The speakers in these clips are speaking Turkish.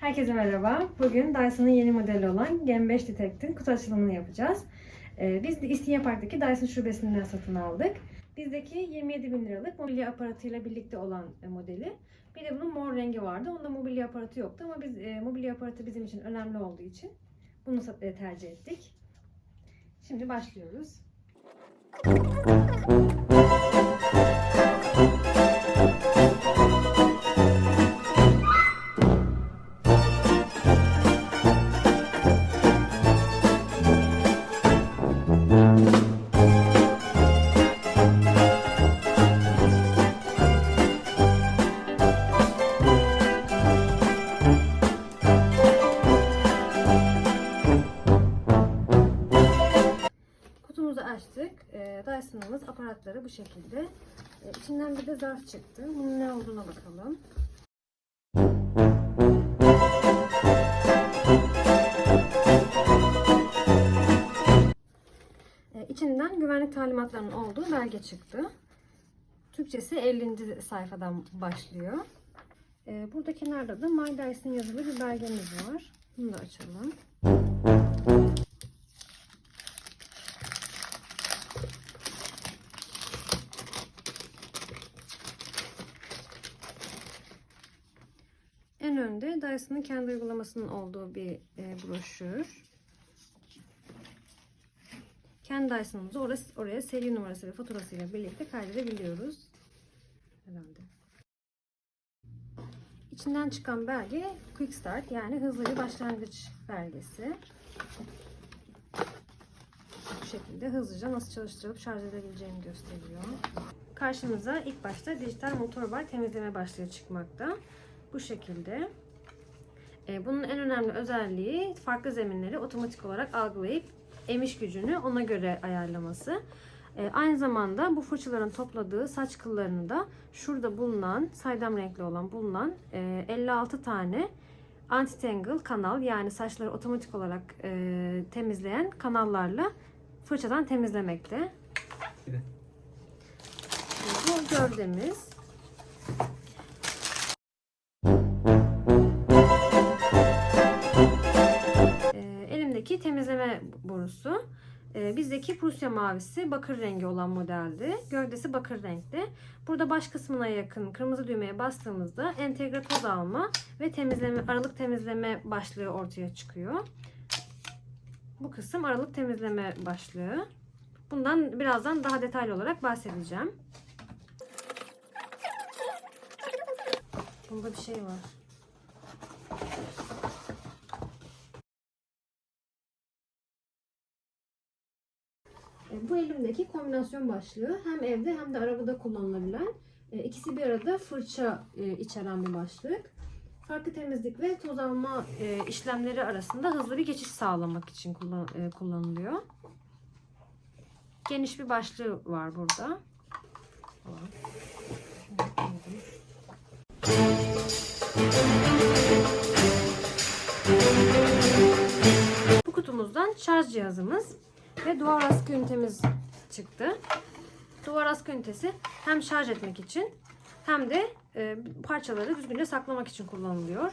Herkese merhaba. Bugün Dyson'ın yeni modeli olan Gen 5 Detect'in kutu açılımını yapacağız. Ee, biz de İstinye Park'taki Dyson şubesinden satın aldık. Bizdeki 27 bin liralık mobilya aparatıyla birlikte olan e, modeli. Bir de bunun mor rengi vardı. Onda mobilya aparatı yoktu ama biz e, mobilya aparatı bizim için önemli olduğu için bunu e, tercih ettik. Şimdi başlıyoruz. Açtık. E, Dyson'ımız aparatları bu şekilde. E, içinden bir de zarf çıktı. Bunun ne olduğuna bakalım. E, içinden güvenlik talimatlarının olduğu belge çıktı. Türkçesi 50. sayfadan başlıyor. E, burada kenarda da My Dyson yazılı bir belgemiz var. Bunu da açalım. En önde Dyson'ın kendi uygulamasının olduğu bir e, broşür. Kendi Dyson'ımızı orası, oraya seri numarası ve faturasıyla birlikte kaydedebiliyoruz. Herhalde. İçinden çıkan belge Quick Start yani hızlı bir başlangıç belgesi. Bu şekilde hızlıca nasıl çalıştırılıp şarj edebileceğini gösteriyor. Karşımıza ilk başta dijital motor bar temizleme başlığı çıkmakta. Bu şekilde. E, bunun en önemli özelliği farklı zeminleri otomatik olarak algılayıp emiş gücünü ona göre ayarlaması. E, aynı zamanda bu fırçaların topladığı saç kıllarını da şurada bulunan saydam renkli olan bulunan e, 56 tane anti-tangle kanal yani saçları otomatik olarak e, temizleyen kanallarla fırçadan temizlemekte. Bu gövdemiz. Elimdeki temizleme borusu. Ee, bizdeki Prusya mavisi bakır rengi olan modeldi. Gövdesi bakır renkli. Burada baş kısmına yakın kırmızı düğmeye bastığımızda entegre toz alma ve temizleme aralık temizleme başlığı ortaya çıkıyor. Bu kısım aralık temizleme başlığı. Bundan birazdan daha detaylı olarak bahsedeceğim. Bunda bir şey var. Bu elimdeki kombinasyon başlığı hem evde hem de arabada kullanılabilen e, ikisi bir arada fırça e, içeren bir başlık. Farklı temizlik ve toz alma e, işlemleri arasında hızlı bir geçiş sağlamak için kullan- kullanılıyor. Geniş bir başlığı var burada. Bu kutumuzdan şarj cihazımız ve duvar askı ünitemiz çıktı. Duvar askı ünitesi hem şarj etmek için hem de e, parçaları düzgünce saklamak için kullanılıyor.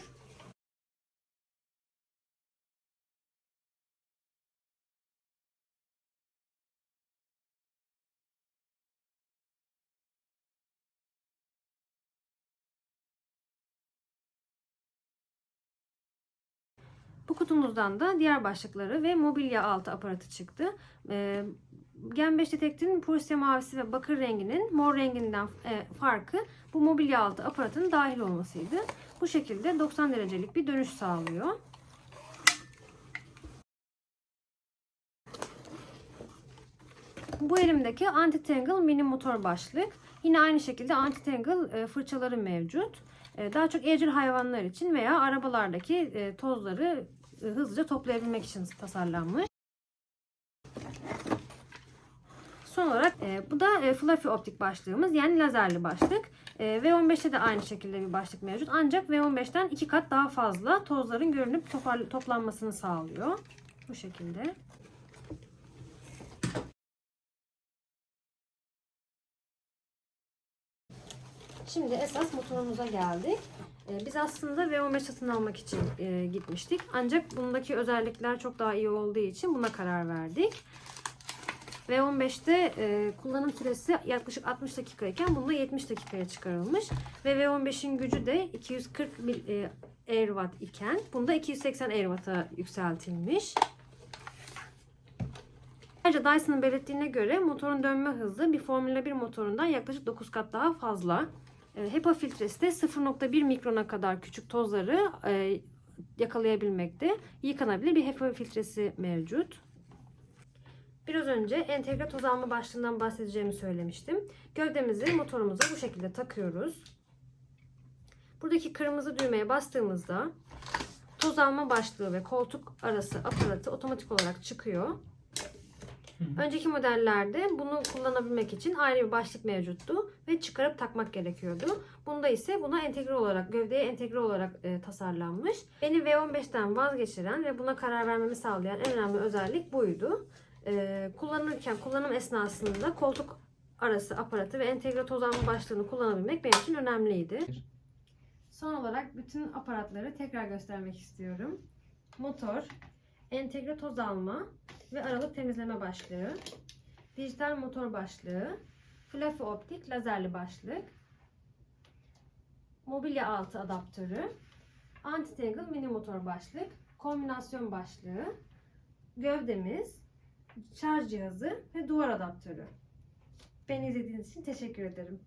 Bu kutumuzdan da diğer başlıkları ve mobilya altı aparatı çıktı. Ee, Gen 5 Detect'in Pursia mavisi ve bakır renginin mor renginden e, farkı bu mobilya altı aparatın dahil olmasıydı. Bu şekilde 90 derecelik bir dönüş sağlıyor. Bu elimdeki anti-tangle mini motor başlık. Yine aynı şekilde anti-tangle e, fırçaları mevcut. E, Daha çok evcil hayvanlar için veya arabalardaki e, tozları hızlıca toplayabilmek için tasarlanmış. Son olarak e, bu da e, fluffy optik başlığımız yani lazerli başlık. E, V15'te de aynı şekilde bir başlık mevcut. Ancak V15'ten iki kat daha fazla tozların görünüp topar- toplanmasını sağlıyor. Bu şekilde. Şimdi esas motorumuza geldik. Ee, Biz aslında V15 satın almak için e, gitmiştik. Ancak bundaki özellikler çok daha iyi olduğu için buna karar verdik. V15'te e, kullanım süresi yaklaşık 60 dakikayken bunda 70 dakikaya çıkarılmış. Ve V15'in gücü de 240 mil, e, iken bunda 280 Airwatt'a yükseltilmiş. Ayrıca Dyson'ın belirttiğine göre motorun dönme hızı bir Formula 1 motorundan yaklaşık 9 kat daha fazla. E, HEPA filtresi de 0.1 mikrona kadar küçük tozları e, yakalayabilmekte. Yıkanabilir bir HEPA filtresi mevcut. Biraz önce entegre toz alma başlığından bahsedeceğimi söylemiştim. Gövdemizi motorumuza bu şekilde takıyoruz. Buradaki kırmızı düğmeye bastığımızda toz alma başlığı ve koltuk arası aparatı otomatik olarak çıkıyor. Önceki modellerde bunu kullanabilmek için ayrı bir başlık mevcuttu ve çıkarıp takmak gerekiyordu. Bunda ise buna entegre olarak, gövdeye entegre olarak e, tasarlanmış. Beni V15'ten vazgeçiren ve buna karar vermemi sağlayan en önemli özellik buydu. E, kullanırken, kullanım esnasında koltuk arası aparatı ve entegre toz alma başlığını kullanabilmek benim için önemliydi. Son olarak bütün aparatları tekrar göstermek istiyorum. Motor, entegre toz alma ve aralık temizleme başlığı, dijital motor başlığı, fluffy optik lazerli başlık, mobilya altı adaptörü, anti-tangle mini motor başlık, kombinasyon başlığı, gövdemiz, şarj cihazı ve duvar adaptörü. Beni izlediğiniz için teşekkür ederim.